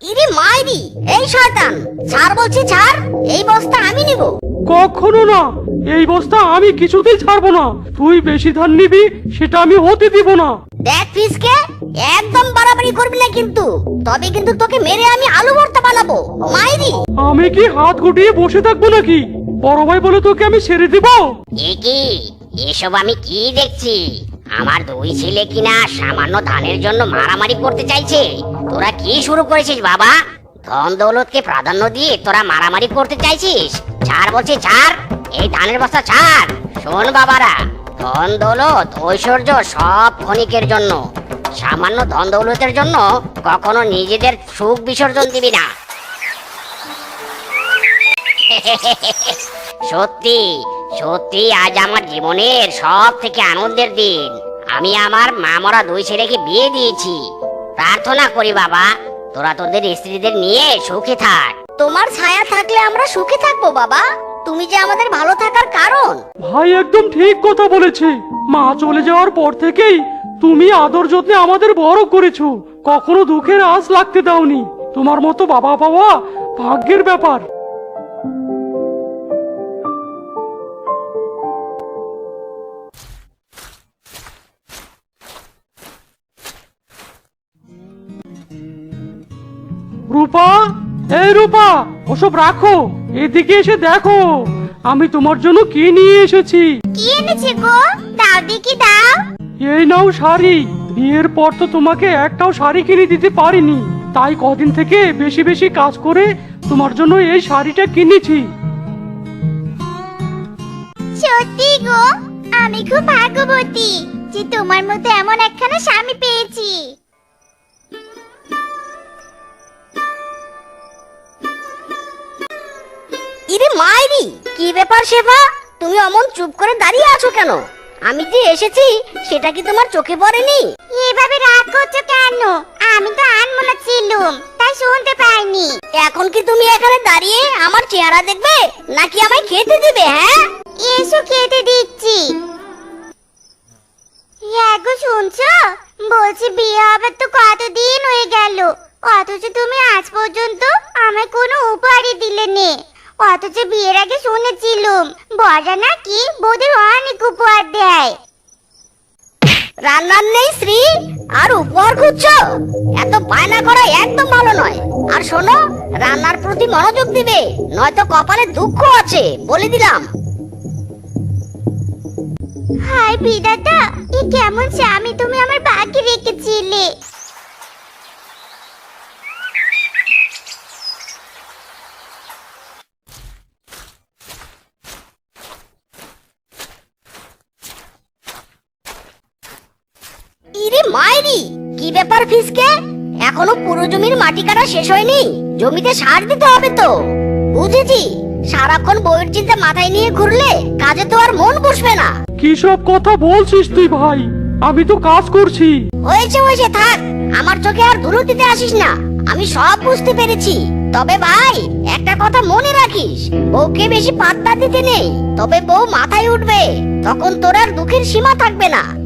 ইরে মাইরি এই শয়তান ছাড় বলছি ছাড় এই বস্তা আমি নিব। কখনো না এই বস্তা আমি কিছুতেই ছাড়বো না। তুই বেশি ধান নিবি সেটা আমি হতে দিব না। দেখ ফিসকে একদম বাড়াবাড়ি করবি না কিন্তু। তবে কিন্তু তোকে মেরে আমি আলু ভর্তা বানাবো। মাইরি। আমি কি হাত গুটিয়ে বসে থাকব নাকি? বড় ভাই বলে তোকে আমি ছেড়ে দিব? এ কি? এসব আমি কি দেখছি? আমার দুই ছেলে কিনা সামান্য ধানের জন্য মারামারি করতে চাইছে? তোরা কি শুরু করেছিস বাবা? ধন দৌলতকে প্রাধান্য দিয়ে তোরা মারামারি করতে চাইছিস? ছাড় বলছি, ছাড়। এই ধানের বস্তা ছাড়। শোন বাবারা, ধন দৌলত, ঐশ্বর্য সব ক্ষণিকের জন্য, সামান্য ধন দৌলতের জন্য কখনো নিজেদের সুখ বিসর্জন দিবি না। সত্যি সত্যি আজ আমার জীবনের সব থেকে আনন্দের দিন। আমি আমার মামরা দুই ছেলেকে বিয়ে দিয়েছি। প্রার্থনা করি বাবা তোরা তোদের স্ত্রীদের নিয়ে সুখে থাক। তোমার ছায়া থাকলে আমরা সুখে থাকব বাবা। তুমি যে আমাদের ভালো থাকার কারণ। ভাই একদম ঠিক কথা বলেছে। মা চলে যাওয়ার পর থেকেই তুমি আদর যত্নে আমাদের বড় করেছ। কখনো দুঃখের আঁচ লাগতে দাওনি। তোমার মতো বাবা পাওয়া ভাগ্যের ব্যাপার। রূপা? এই রূপা ওসব রাখো। এদিকে এসে দেখো আমি তোমার জন্য কি নিয়ে এসেছি? কি এনেছে গো? দাও দেখি দাও। এই নাও শাড়ি। বিয়ের পর তো তোমাকে একটাও শাড়ি কিনে দিতে পারিনি। তাই কদিন থেকে বেশি বেশি কাজ করে তোমার জন্য এই শাড়িটা কিনেছি। সত্যি গো আমি খুব ভাগ্যবতী যে তোমার মতো এমন একখানা স্বামী পেয়েছি। কি ব্যাপার শেফা? তুমি অমন চুপ করে দাঁড়িয়ে আছো কেন? আমি যে এসেছি সেটা কি তোমার চোখে পড়েনি? এভাবে রাগ করছ কেন? আমি তো আনমনা ছিলুম তাই শুনতে পাইনি। এখন কি তুমি এখানে দাঁড়িয়ে আমার চেহারা দেখবে নাকি আমায় খেতে দিবে হ্যাঁ? এসো খেতে দিচ্ছি। হ্যাঁ গো শুনছো? বলছি বিয়ে হবে তো কতদিন হয়ে গেল? অথচ তুমি আজ পর্যন্ত আমায় কোনো উপহারই দিলে নে। অথচ বিয়ের আগে শুনেছিলুম বড়া নাকি বৌদের অনেক উপহার দেয়। রান্নার নেই শ্রী আর উপহার এত বায়না করা একদম ভালো নয়। আর শোনো, রান্নার প্রতি মনোযোগ দিবে, নয়তো কপালে দুঃখ আছে, বলে দিলাম। হাই বিদাতা এ কেমন তুমি আমার ভাগ্যে রেখেছিলে ইরে মাইরি কি? ব্যাপার ফিসকে? এখনও পুরো জমির মাটি কাটা শেষ হয়নি। জমিতে সার দিতে হবে তো। বুঝেছি। সারাক্ষণ বইয়ের চিন্তা মাথায় নিয়ে ঘুরলে কাজে তো আর মন বসবে না। কি সব কথা বলছিস তুই ভাই? আমি তো কাজ করছি। হয়েছে হয়েছে থাক। আমার চোখে আর ধুলো দিতে আসিস না। আমি সব বুঝতে পেরেছি। তবে ভাই একটা কথা মনে রাখিস। বউকে বেশি পাত্তা দিতে নেই তবে বউ মাথায় উঠবে। তখন তোর আর দুঃখের সীমা থাকবে না।